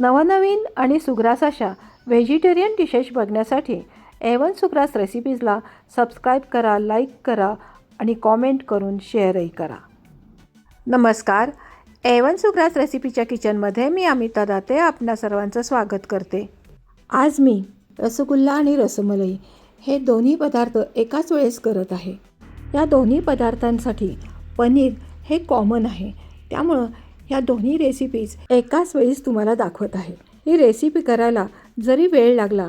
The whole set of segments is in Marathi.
नवनवीन आणि सुग्रास अशा व्हेजिटेरियन डिशेस बघण्यासाठी एवन सुग्रास रेसिपीजला सबस्क्राईब करा लाईक करा आणि कॉमेंट करून शेअरही करा. नमस्कार. एवन सुग्रास रेसिपीच्या किचनमध्ये मी अमिता दाते आपणा सर्वांचं स्वागत करते. आज मी रसगुल्ला आणि रसमलई हे दोन्ही पदार्थ एकाच वेळेस करत आहे. या दोन्ही पदार्थांसाठी पनीर हे कॉमन आहे. त्यामुळं ह्या दोन्ही रेसिपीज एकाच वेळीस तुम्हाला दाखवत आहे. ही रेसिपी करायला जरी वेळ लागला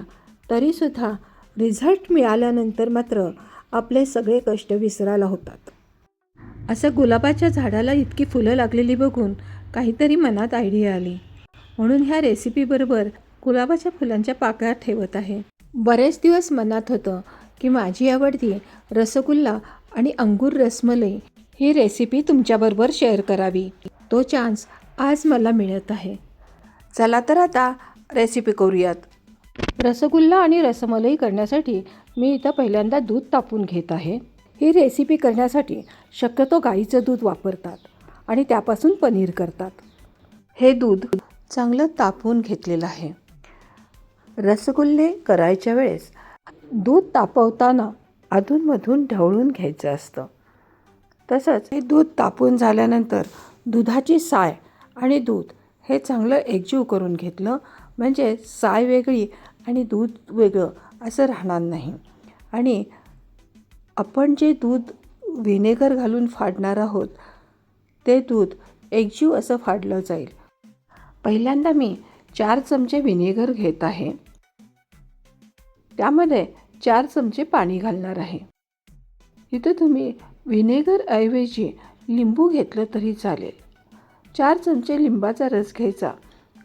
तरीसुद्धा रिझल्ट मिळाल्यानंतर मात्र आपले सगळे कष्ट विसरायला होतात. असं गुलाबाच्या झाडाला इतकी फुलं लागलेली बघून काहीतरी मनात आयडिया आली. म्हणून ह्या रेसिपीबरोबर गुलाबाच्या फुलांच्या पाकळ्या ठेवत आहे. बरेच दिवस मनात होतं की माझी आवडती रसगुल्ला आणि अंगूर रसमलई ही रेसिपी तुमच्याबरोबर शेअर करावी. तो चान्स आज मला मिळत आहे. चला तर आता रेसिपी करूयात. रसगुल्ला आणि रसमलाई करण्यासाठी मी इथं पहिल्यांदा दूध तापून घेत आहे. ही रेसिपी करण्यासाठी शक्यतो गाईचं दूध वापरतात आणि त्यापासून पनीर करतात. हे दूध चांगलं तापवून घेतलेलं आहे. रसगुल्ले करायच्या वेळेस दूध तापवताना अधूनमधून ढवळून घ्यायचं असतं. तसंच हे दूध तापून झाल्यानंतर दुधाची साय आणि दूध हे चांगलं एकजीव करून घेतलं म्हणजे साय वेगळी आणि दूध वेगळं असं राहणार नाही. आणि आपण जे दूध व्हिनेगर घालून फाडणार आहोत ते दूध एकजीव असं फाडलं जाईल. पहिल्यांदा मी चार चमचे व्हिनेगर घेत आहे. त्यामध्ये चार चमचे पाणी घालणार आहे. इथं तुम्ही व्हिनेगरऐवजी लिंबू घेतलं तरी चालेल. चार चमचे लिंबाचा रस घ्यायचा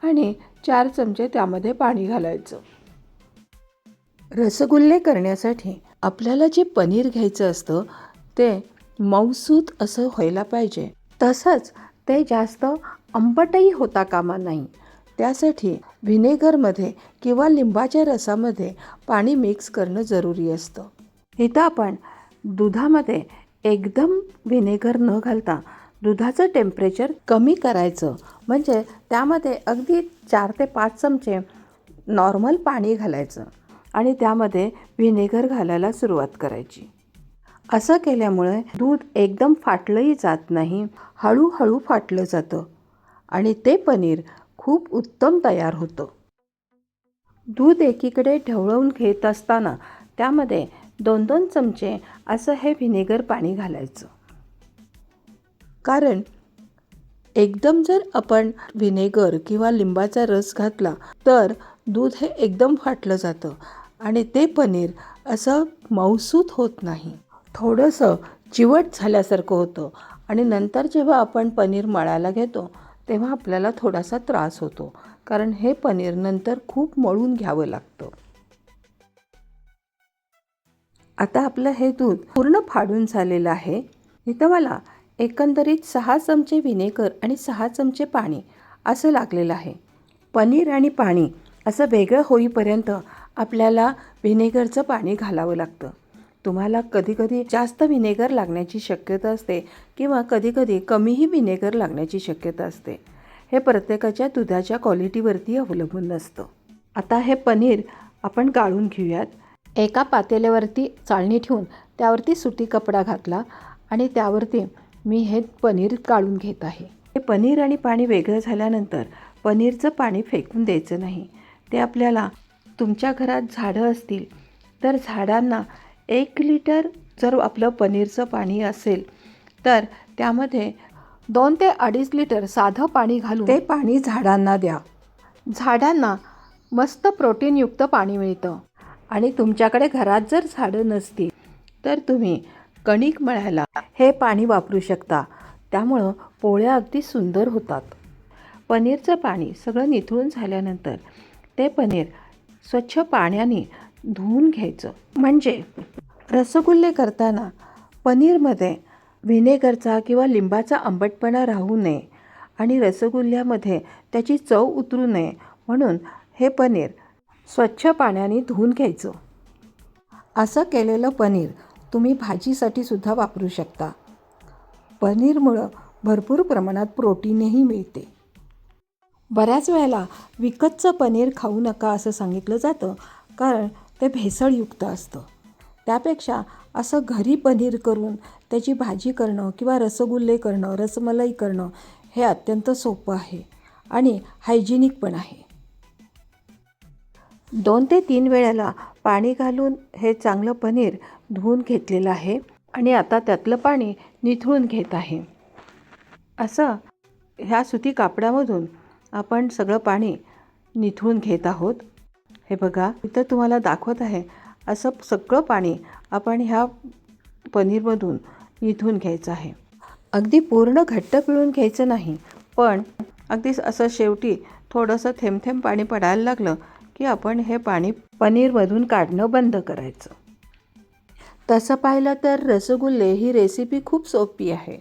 आणि चार चमचे त्यामध्ये पाणी घालायचं. रसगुल्ले करण्यासाठी आपल्याला जे पनीर घ्यायचं असतं ते मऊसूत असं व्हायला पाहिजे. तसंच ते जास्त आंबटही होता कामा नाही. त्यासाठी व्हिनेगरमध्ये किंवा लिंबाच्या रसामध्ये पाणी मिक्स करणं जरुरी असतं. इथं आपण दुधामध्ये एकदम व्हिनेगर न घालता दुधाचं टेम्परेचर कमी करायचं. म्हणजे त्यामध्ये अगदी चार ते पाच चमचे नॉर्मल पाणी घालायचं आणि त्यामध्ये व्हिनेगर घालायला सुरुवात करायची. असं केल्यामुळे दूध एकदम फाटलंही जात नाही हळूहळू फाटलं जातं आणि ते पनीर खूप उत्तम तयार होतं. दूध एकीकडे ढवळवून घेत असताना त्यामध्ये दोन दोन चमचे असं हे व्हिनेगर पाणी घालायचं. कारण एकदम जर आपण व्हिनेगर किंवा लिंबाचा रस घातला तर दूध हे एकदम फाटलं जातं आणि ते पनीर असं मऊसूत होत नाही. थोडंसं चिवट झाल्यासारखं होतं आणि नंतर जेव्हा आपण पनीर मळायला घेतो तेव्हा आपल्याला थोडासा त्रास होतो. कारण हे पनीर नंतर खूप मळून घ्यावं लागतं. आता आपलं हे दूध पूर्ण फाडून झालेलं आहे. इथं मला एकंदरीत सहा चमचे व्हिनेगर आणि सहा चमचे पाणी असं लागलेलं आहे. पनीर आणि पाणी असं वेगळं होईपर्यंत आपल्याला व्हिनेगरचं पाणी घालावं लागतं. तुम्हाला कधीकधी जास्त व्हिनेगर लागण्याची शक्यता असते किंवा कधीकधी कमीही व्हिनेगर लागण्याची शक्यता असते. हे प्रत्येकाच्या दुधाच्या क्वालिटीवरती अवलंबून असतं आता हे पनीर आपण गाळून घेऊयात. एका पातेल्यावरती चाळणी ठेवून त्यावरती सुती कपडा घातला आणि त्यावरती मी हे पनीर गाळून घेत आहे. हे पनीर आणि पाणी वेगळं झाल्यानंतर पनीरचं पाणी फेकून द्यायचं नाही. ते आपल्याला तुमच्या घरात झाडं असतील तर झाडांना एक लिटर जर आपलं पनीरचं पाणी असेल तर त्यामध्ये दोन ते अडीच लिटर साधं पाणी घालून ते पाणी झाडांना द्या. झाडांना मस्त प्रोटीनयुक्त पाणी मिळतं. आणि तुमच्याकडे घरात जर झाडं नसतील तर तुम्ही कणिक मळायला हे पाणी वापरू शकता. त्यामुळं पोळ्या अगदी सुंदर होतात. पनीरचं पाणी सगळं निथळून झाल्यानंतर ते पनीर स्वच्छ पाण्याने धुवून घ्यायचं. म्हणजे रसगुल्ले करताना पनीरमध्ये व्हिनेगरचा किंवा लिंबाचा आंबटपणा राहू नये आणि रसगुल्ल्यामध्ये त्याची चव उतरू नये म्हणून हे पनीर स्वच्छ पाण्याने धुवून घ्यायचं. असं केलेलं पनीर तुम्ही भाजीसाठी सुद्धा वापरू शकता. पनीरमुळं भरपूर प्रमाणात प्रोटीनही मिळते. बऱ्याच वेळेला विकतचं पनीर खाऊ नका असं सांगितलं जातं कारण ते भेसळयुक्त असतं. त्यापेक्षा असं घरी पनीर करून त्याची भाजी करणं किंवा रसगुल्ले करणं रसमलाई करणं हे अत्यंत सोपं आहे आणि हायजिनिक पण आहे. दोन ते तीन वेळेला पाणी घालून हे चांगलं पनीर धुवून घेतलेलं आहे आणि आता त्यातलं पाणी निथळून घेत आहे. असं ह्या सुती कापडामधून आपण सगळं पाणी निथळून घेत आहोत. हे बघा इथं तुम्हाला दाखवत आहे असं सगळं पाणी आपण ह्या पनीरमधून निथून घ्यायचं आहे. अगदी पूर्ण घट्ट पिळून घ्यायचं नाही पण अगदी असं शेवटी थोडंसं थेंबथेंब पाणी पडायला लागलं की आपण हे पाणी पनीरमधून काढणं बंद करायचं. तसं पाहिलं तर रसगुल्ले ही रेसिपी खूप सोपी आहे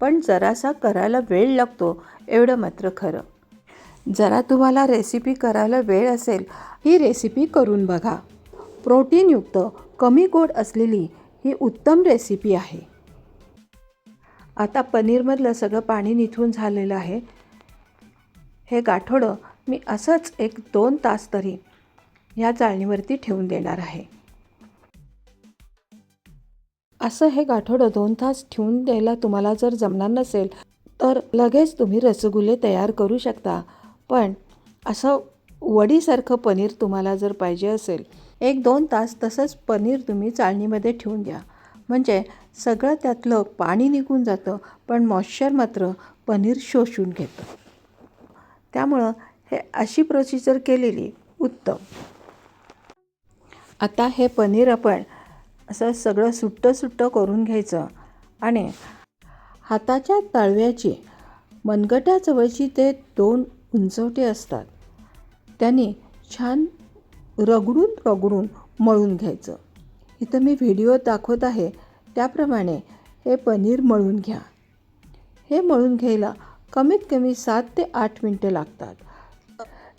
पण जरासा करायला वेळ लागतो एवढं मात्र खरं. जरा तुम्हाला रेसिपी करायला वेळ असेल ही रेसिपी करून बघा. प्रोटीनयुक्त कमी गोड असलेली ही उत्तम रेसिपी आहे. आता पनीरमधलं सगळं पाणी निथून झालेलं आहे. हे गाठोडं मी असंच एक दोन तास तरी ह्या चाळणीवरती ठेवून देणार आहे. असं हे गाठोडं दोन तास ठेवून द्यायला तुम्हाला जर जमणार नसेल तर लगेच तुम्ही रसगुल्ले तयार करू शकता. पण असं वडीसारखं पनीर तुम्हाला जर पाहिजे असेल एक दोन तास तसंच पनीर तुम्ही चाळणीमध्ये ठेवून द्या. म्हणजे सगळं त्यातलं पाणी निघून जातं पण मॉइश्चर मात्र पनीर शोषून घेतं. त्यामुळं हे अशी प्रोसिजर केलेली उत्तम. आता हे पनीर आपण असं सगळं सुट्टं सुट्टं करून घ्यायचं आणि हाताच्या तळव्याची मनगटाजवळची ते दोन उंचवटे असतात. त्यांनी छान रगडून रगडून मळून घ्यायचं. इथं मी व्हिडिओ दाखवत आहे त्याप्रमाणे हे पनीर मळून घ्या. हे मळून घ्यायला कमीत कमी सात ते आठ मिनटं लागतात.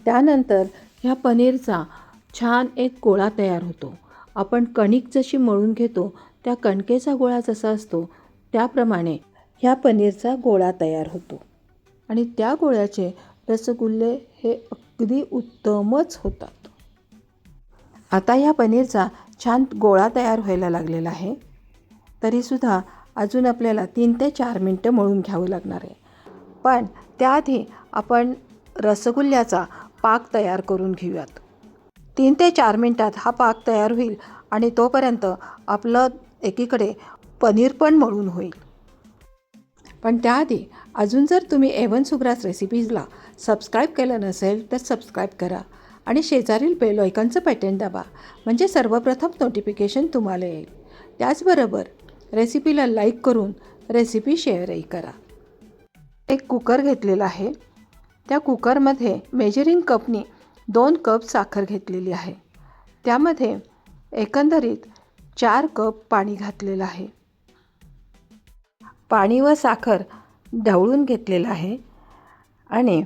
त्यानंतर ह्या पनीरचा छान एक गोळा तयार होतो. आपण कणिक जशी मळून घेतो त्या कणकेचा गोळा जसा असतो त्याप्रमाणे ह्या पनीरचा गोळा तयार होतो. आणि त्या गोळ्याचे रसगुल्ले हे अगदी उत्तमच होतात. आता ह्या पनीरचा छान गोळा तयार व्हायला लागलेला आहे. तरीसुद्धा अजून आपल्याला तीन ते चार मिनटं मळून घ्यावं लागणार आहे. पण त्याआधी आपण रसगुल्ल्याचा पाक तयार करून घेऊयात. तीन ते चार मिनटात हा पाक तयार होईल आणि तोपर्यंत आपलं एकीकडे पनीर पण मळून होईल. पण त्याआधी अजून जर तुम्ही एवन सुग्रास रेसिपीजला सबस्क्राईब केलं नसेल तर सबस्क्राईब करा आणि शेजारील बेल ऐकनचं पॅटर्न दाबा म्हणजे सर्वप्रथम नोटिफिकेशन तुम्हाला येईल. त्याचबरोबर रेसिपीला लाईक करून रेसिपी शेअरही करा. एक कुकर घेतलेला आहे. त्या कुकरमध्ये मेजरिंग कपनी दोन कप साखर घेतलेली आहे. त्यामध्ये एकंदरीत चार कप पाणी घातलेलं आहे. पाणी व साखर ढवळून घेतलेलं आहे आणि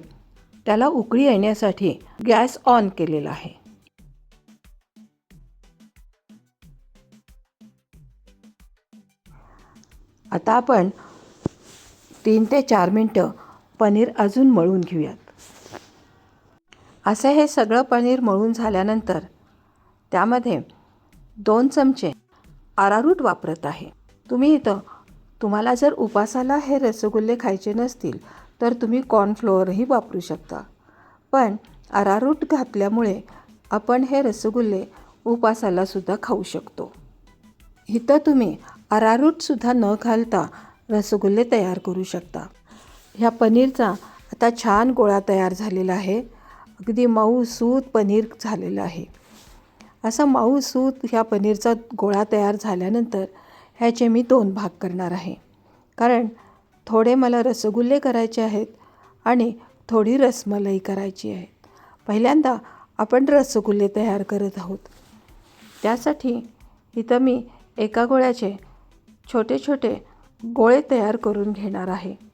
त्याला उकळी येण्यासाठी गॅस ऑन केलेला आहे. आता आपण तीन ते चार मिनटं पनीर अजून मळून घेऊयात. असं हे सगळं पनीर मळून झाल्यानंतर त्यामध्ये दोन चमचे आरारूट वापरत आहे. तुम्ही इथं तुम्हाला जर उपासाला हे रसगुल्ले खायचे नसतील तर तुम्ही कॉर्नफ्लोअरही वापरू शकता. पण अरारूट घातल्यामुळे आपण हे रसगुल्ले उपासालासुद्धा खाऊ शकतो. इथं तुम्ही अरारूटसुद्धा न घालता रसगुल्ले तयार करू शकता. ह्या पनीरचा आता छान गोळा तयार झालेला आहे. अगदी मऊ सूत पनीर झालेलं आहे. असा मऊ सूत ह्या पनीरचा गोळा तयार झाल्यानंतर ह्याचे मी दोन भाग करणार आहे. कारण थोडे मला रसगुल्ले करायचे आहेत आणि थोडी रसमलाई करायची आहे. पहिल्यांदा आपण रसगुल्ले तयार करत आहोत. त्यासाठी इथं मी एका गोळ्याचे छोटे छोटे गोळे तयार करून घेणार आहे.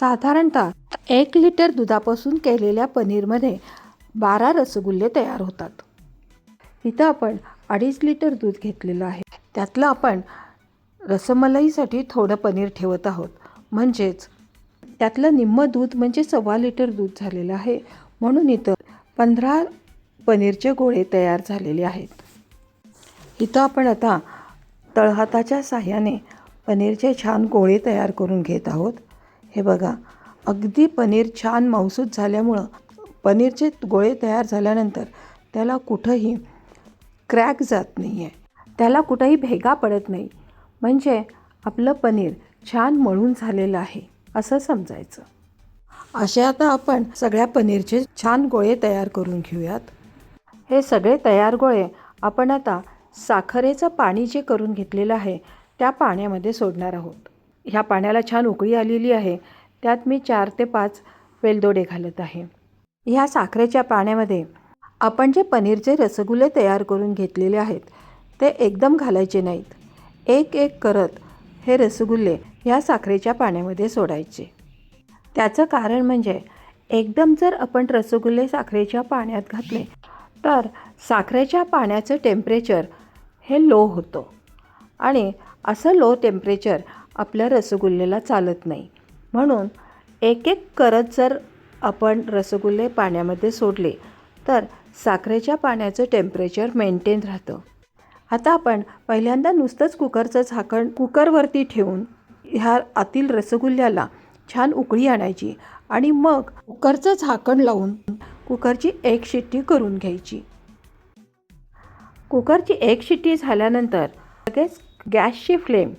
साधारणतः एक लिटर दुधापासून केलेल्या पनीरमध्ये बारा रसगुल्ले तयार होतात. इथं आपण अडीच लिटर दूध घेतलेलं आहे. त्यातलं आपण रसमलाईसाठी थोडं पनीर ठेवत आहोत. म्हणजेच त्यातलं निम्मं दूध म्हणजे सव्वा लिटर दूध झालेलं आहे. म्हणून इथं पंधरा पनीरचे गोळे तयार झालेले आहेत. इथं आपण आता तळहाताच्या साह्याने पनीरचे छान गोळे तयार करून घेत आहोत. हे बघा अगदी पनीर छान मौसूद झाल्यामुळं पनीरचे गोळे तयार झाल्यानंतर त्याला कुठंही क्रॅक जात नाही आहे त्याला कुठंही भेगा पडत नाही. म्हणजे आपलं पनीर छान मळून झालेलं आहे असं समजायचं. असे आता आपण सगळ्या पनीरचे छान गोळे तयार करून घेऊयात. हे सगळे तयार गोळे आपण आता साखरेचं पाणी जे करून घेतलेलं आहे त्या पाण्यामध्ये सोडणार आहोत. ह्या पाण्याला छान उकळी आलेली आहे. त्यात मी चार ते पाच वेलदोडे घालत आहे. ह्या साखरेच्या पाण्यामध्ये आपण जे पनीरचे रसगुल्ले तयार करून घेतलेले आहेत ते एकदम घालायचे नाहीत. एक एक करत हे रसगुल्ले ह्या साखरेच्या पाण्यामध्ये सोडायचे. त्याचं कारण म्हणजे एकदम जर आपण रसगुल्ले साखरेच्या पाण्यात घातले तर साखरेच्या पाण्याचं टेम्परेचर हे लो होतं. आणि असं लो टेम्परेचर आपल्या रसगुल्ल्याला चालत नाही. म्हणून एक एक करत जर आपण रसगुल्ले पाण्यामध्ये सोडले तर साखरेच्या पाण्याचं टेम्परेचर मेंटेन राहतं. आता आपण पहिल्यांदा नुसतंच कुकरचं झाकण कुकरवरती ठेवून ह्या आतील रसगुल्ल्याला छान उकळी आणायची आणि मग कुकरचं झाकण लावून कुकरची एक शिट्टी करून घ्यायची. कुकरची एक शिट्टी झाल्यानंतर लगेच गॅसची फ्लेम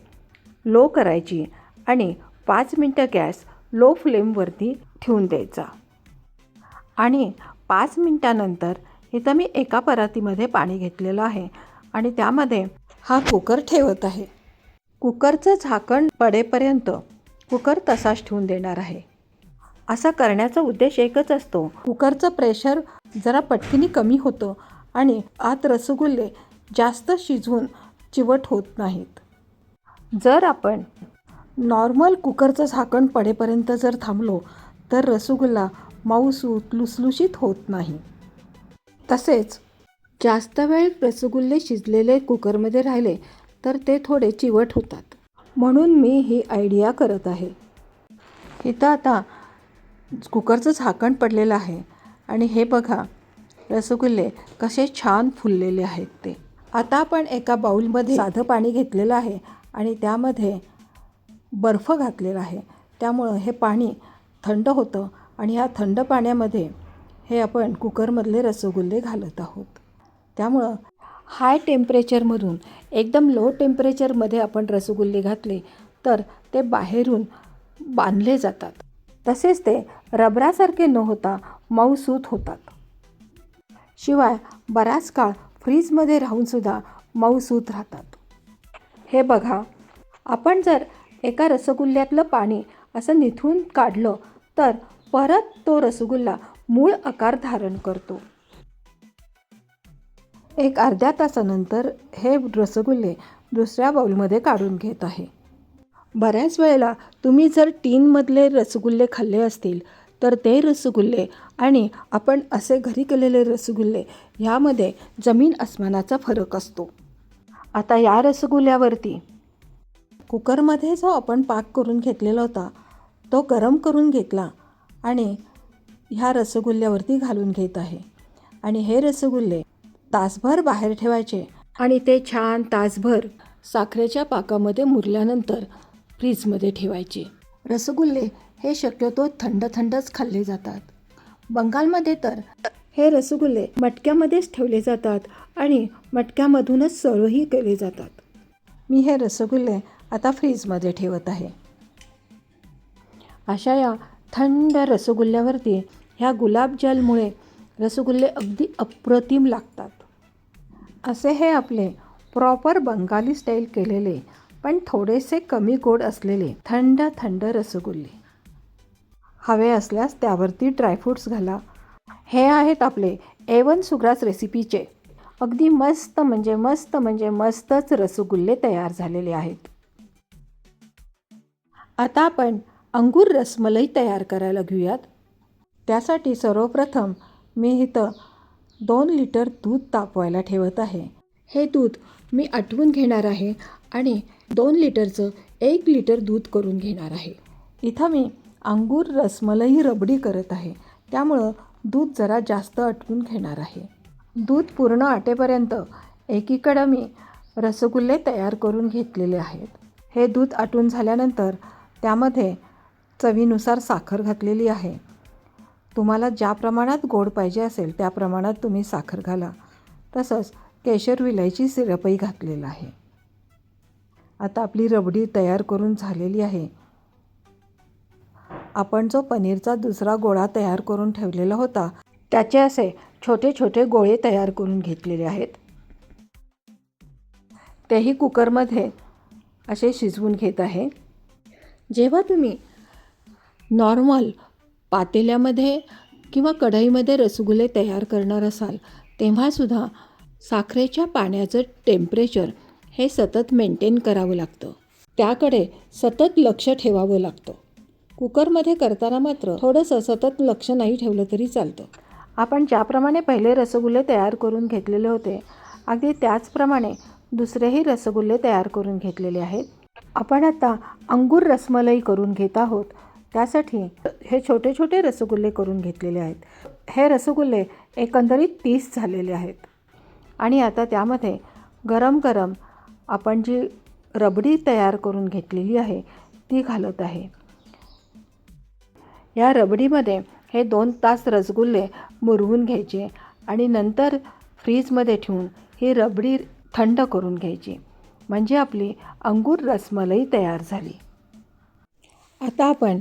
लो करायची आणि पाच मिनटं गॅस लो फ्लेमवरती ठेवून द्यायचा. आणि पाच मिनटानंतर इथं मी एका परातीमध्ये पाणी घेतलेलं आहे आणि त्यामध्ये हा कुकर ठेवत आहे. कुकरचं झाकण पडेपर्यंत कुकर तसाच ठेवून देणार आहे. असा करण्याचा उद्देश एकच असतो. कुकरचं प्रेशर जरा पटकीने कमी होतं आणि आत रसगुल्ले जास्त शिजवून चिवट होत नाहीत. जर आपण नॉर्मल कुकरचं झाकण पडेपर्यंत जर थांबलो तर रसगुल्ला मऊसूत लुसलुशीत होत नाही. तसेच जास्त वेळ रसगुल्ले शिजलेले कुकरमध्ये राहिले तर ते थोडे चिवट होतात. म्हणून मी ही आयडिया करत आहे. इथं आता कुकरचं झाकण पडलेलं आहे आणि हे बघा रसगुल्ले कसे छान फुललेले आहेत ते. आता आपण एका बाऊलमध्ये साधं पाणी घेतलेलं आहे आणि त्यामध्ये बर्फ घातलेला आहे. त्यामुळं हे पाणी थंड होतं आणि ह्या थंड पाण्यामध्ये हे आपण कुकरमधले रसगुल्ले घालत आहोत. त्यामुळं हाय टेम्परेचरमधून एकदम लो टेम्परेचरमध्ये आपण रसगुल्ले घातले तर ते बाहेरून बांधले जातात. तसेच ते रबरासारखे न होता मऊसूत होतात. शिवाय बराच काळ फ्रीजमध्ये राहूनसुद्धा मऊसूत राहतात. हे बघा. आपण जर एका रसगुल्ल्यातलं पाणी असं निथून काढलं तर परत तो रसगुल्ला मूळ आकार धारण करतो. एक अर्ध्या तासानंतर हे रसगुल्ले दुसऱ्या बाऊलमध्ये काढून घेत आहे. बऱ्याच वेळेला तुम्ही जर टीनमधले रसगुल्ले खाल्ले असतील तर ते रसगुल्ले आणि आपण असे घरी केलेले रसगुल्ले ह्यामध्ये जमीन अस्मानाचा फरक असतो. आता या रसगुल्ल्यावरती. कुकरमध्ये जो आपण पाक करून घेतलेला होता तो गरम करून घेतला आणि ह्या रसगुल्ल्यावरती घालून घेत आहे. आणि हे रसगुल्ले तासभर बाहेर ठेवायचे आणि ते छान तासभर साखरेच्या पाकामध्ये मुरल्यानंतर फ्रीजमध्ये ठेवायचे. रसगुल्ले हे शक्यतो थंड थंडच खाल्ले जातात. बंगालमध्ये तर हे रसगुल्ले मटक्यामध्येच ठेवले जातात आणि मटक्यामधूनच सर्वही केले जातात. मी हे रसगुल्ले आता फ्रीजमध्ये ठेवत आहे. अशा या थंड रसगुल्ल्यावरती ह्या गुलाबजलमुळे रसगुल्ले अगदी अप्रतिम लागतात. असे हे आपले प्रॉपर बंगाली स्टाईल केलेले पण थोडेसे कमी गोड असलेले थंड थंड रसगुल्ले. हवे असल्यास त्यावरती ड्रायफ्रूट्स घाला. हे आहेत आपले एवन सुग्रास रेसिपीचे. अगदी मस्त म्हणजे मस्त म्हणजे मस्तच रसगुल्ले तयार झालेले आहेत. आता आपण अंगूर रसमलाई तयार करायला घेऊयात. त्यासाठी सर्वप्रथम मी इथं दोन लिटर दूध तापवायला ठेवत आहे. हे दूध मी आटवून घेणार आहे आणि दोन लिटरचं एक लिटर दूध करून घेणार आहे. इथं मी अंगूर रसमलई रबडी करत आहे. त्यामुळं दूध जरा जास्त आटवून घेणार आहे. दूध पूर्ण आटेपर्यंत एकीकडं मी रसगुल्ले तयार करून घेतलेले आहेत. हे दूध आटून झाल्यानंतर त्यामध्ये चवीनुसार साखर घातलेली आहे. तुम्हाला ज्या प्रमाणात गोड पाहिजे असेल त्या प्रमाणात तुम्ही साखर घाला. तसंच केशर विलायची सिरपही घातलेला आहे. आता आपली रबडी तयार करून झालेली आहे. आपण जो पनीरचा दुसरा गोळा तयार करून ठेवलेला होता त्याचे असे छोटे छोटे गोळे तयार करून घेतलेले आहेत. तेही कुकरमध्ये असे शिजवून घेत आहे. जेव्हा तुम्ही नॉर्मल पातेल्यामध्ये किंवा कढईमध्ये रसगुल्ले तयार करणार असाल तेव्हासुद्धा साखरेच्या पाण्याचं टेम्परेचर हे सतत मेंटेन करावं लागतं. त्याकडे सतत लक्ष ठेवावं लागतं. कुकरमध्ये करताना मात्र थोडंसं सतत लक्ष नाही ठेवलं तरी चालतं. आपण ज्याप्रमाणे पहिले रसगुल्ले तयार करून घेतलेले होते अगदी त्याचप्रमाणे दुसरेही रसगुल्ले तयार करून घेतलेले आहेत. आपण आता अंगूर रसमलाई करून घेत आहोत. त्यासाठी हे छोटे छोटे रसगुल्ले करून घेतलेले आहेत. हे रसगुल्ले एकंदरीत तीस झालेले आहेत. आणि आता त्यामध्ये गरम गरम आपण जी रबडी तयार करून घेतलेली आहे ती घालत आहे. या रबडीमध्ये हे दोन तास रसगुल्ले मुरवून घ्यायचे आणि नंतर फ्रीजमध्ये ठेवून ही रबडी थंड करून घ्यायची. म्हणजे आपली अंगूर रसमलाई तयार झाली. आता आपण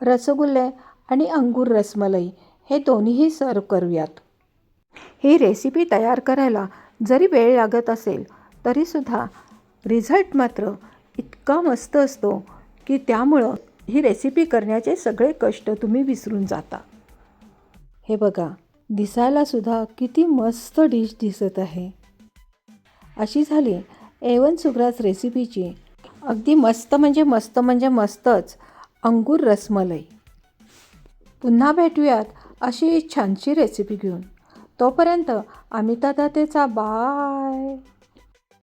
रसगुल्ले आणि अंगूर रसमलाई हे दोन्हीही सर्व करूयात. ही रेसिपी तयार करायला जरी वेळ लागत असेल तरीसुद्धा रिझल्ट मात्र इतका मस्त असतो की त्यामुळं ही रेसिपी करण्याचे सगळे कष्ट तुम्ही विसरून जाता. हे बघा दिसायलासुद्धा किती मस्त डिश दिसत आहे. अशी झाली एवन सुग्रास रेसिपीची अगदी मस्त म्हणजे मस्त म्हणजे मस्तच अंगूर रसमलई. पुन्हा भेटूयात अशी छानशी रेसिपी घेऊन. तोपर्यंत अमिता दातेचा बाय